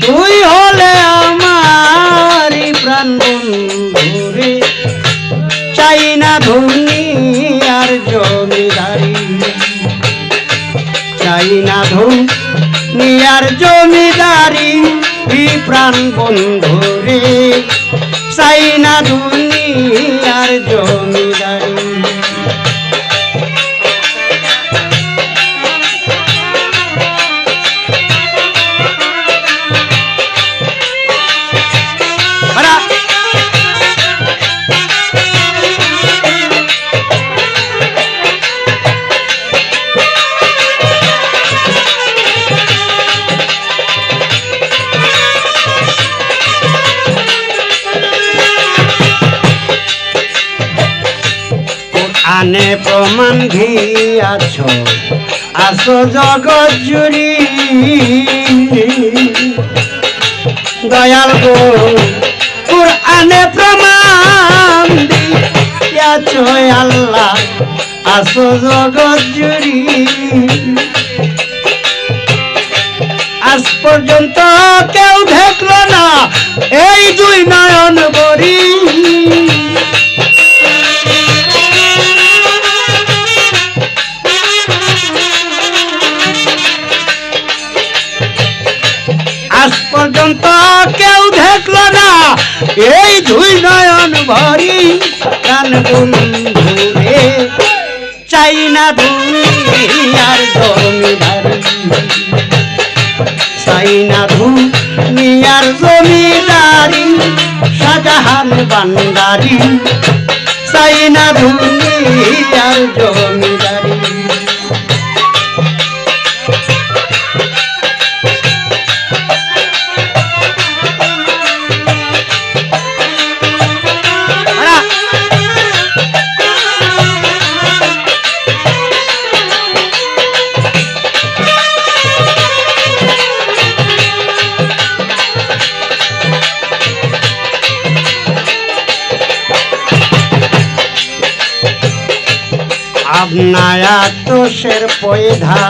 তুই হলে আমারই প্রাণ বন্ধু চাই না ধনী আর জমিদারি চাই না ধনী আর জমিদারি প্রাণ বন্ধু রে। চাই না ধনী আর জমিদারি আনে প্রমাণ দিয়াছ আসো জগৎ জুড়ি। দয়াল গো, কুরআনে প্রমাণ দিয়াছ আল্লাহ। আসো জগৎ জুড়ি। আজ পর্যন্ত কেউ দেখল না, এই দুই নয়ন বরি এই দুই নয়ন ভরি প্রাণ বন্ধু চাই না দুনিয়ার জমিদারি চাই না দুনিয়ার জমিদারি শাহজাহান বান্দারি। চাই না দুনিয়ার জমিদারি আপনায়া তোষের পয়ধা।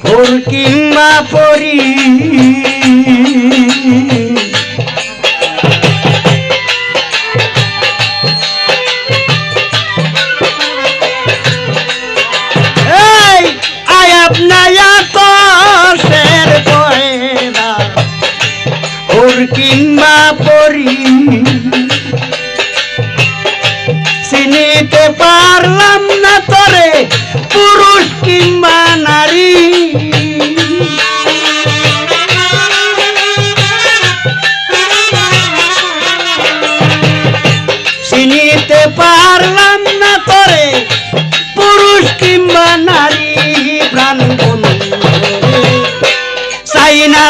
ফুল কিংবা পরি। এই পারলাম না তরে, পুরুষ কিংবা নারী চিনিতে পারলাম না তরে, পুরুষ কিংবা নারী, প্রাণ। চাই না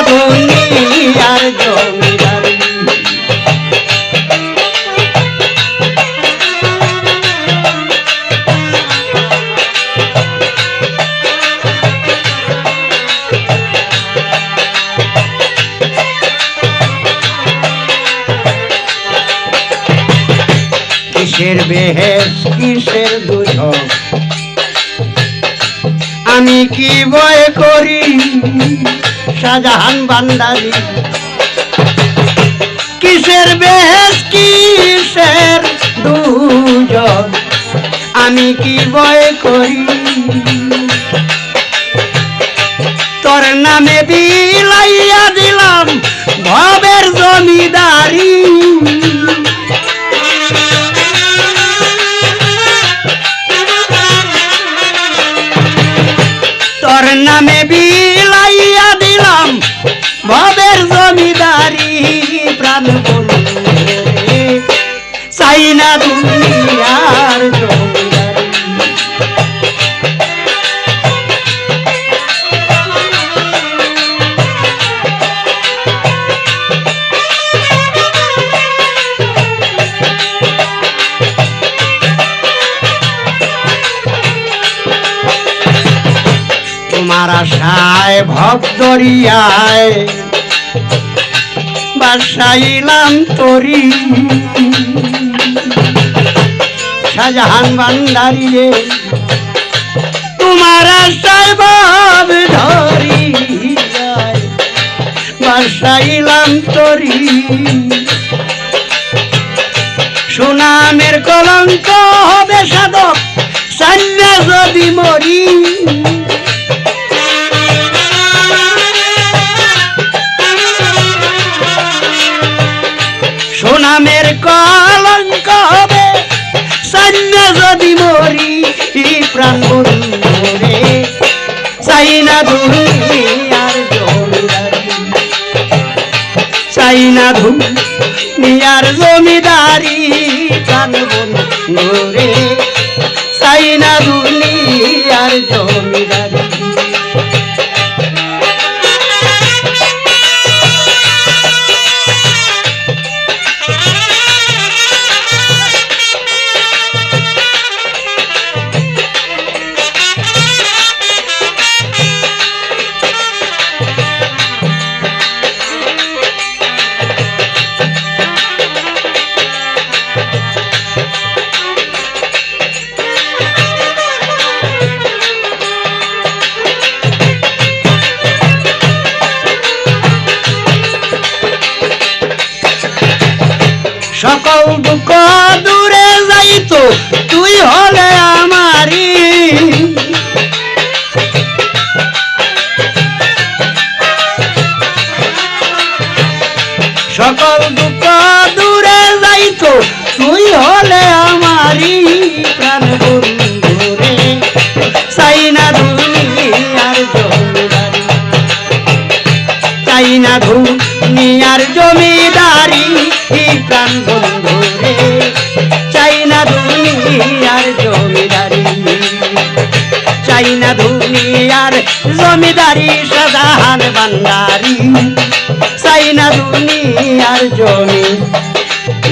কিসের বেহেস কিসের দুঝক আমি কি বয় করি? শাহজাহান বান্দারি কিসের বেহেস কিসের দুজন আমি কি বয় করি? তোর নামে বিলাইয়া দিলাম ভবের জমিদারি। প্রাণ রে। চাই তোমার আশায় ভক্তরিয়ায় বাসাইলাম তরি। শাহজাহান বান্দারি রে, তোমার আশায় ভাব ধরি বাসাইলাম তরি। সুনামের কলঙ্ক হবে সাধক সান্যা যদি মরি। যদি মরি প্রাণ মরে চাই না দুনিয়ার জমিদারি। চাই না দুনিয়ার জমিদারি প্রাণ বন্ধুরে চাই না আর জমিদারি। জমিদারি এই প্রাণ বন্ধুরে চাই না দুনিয়ার জমিদারি। চাই না দুনিয়ার জমিদারি সদাহান বান্দারি চাই না দুনিয়ার জমিদারি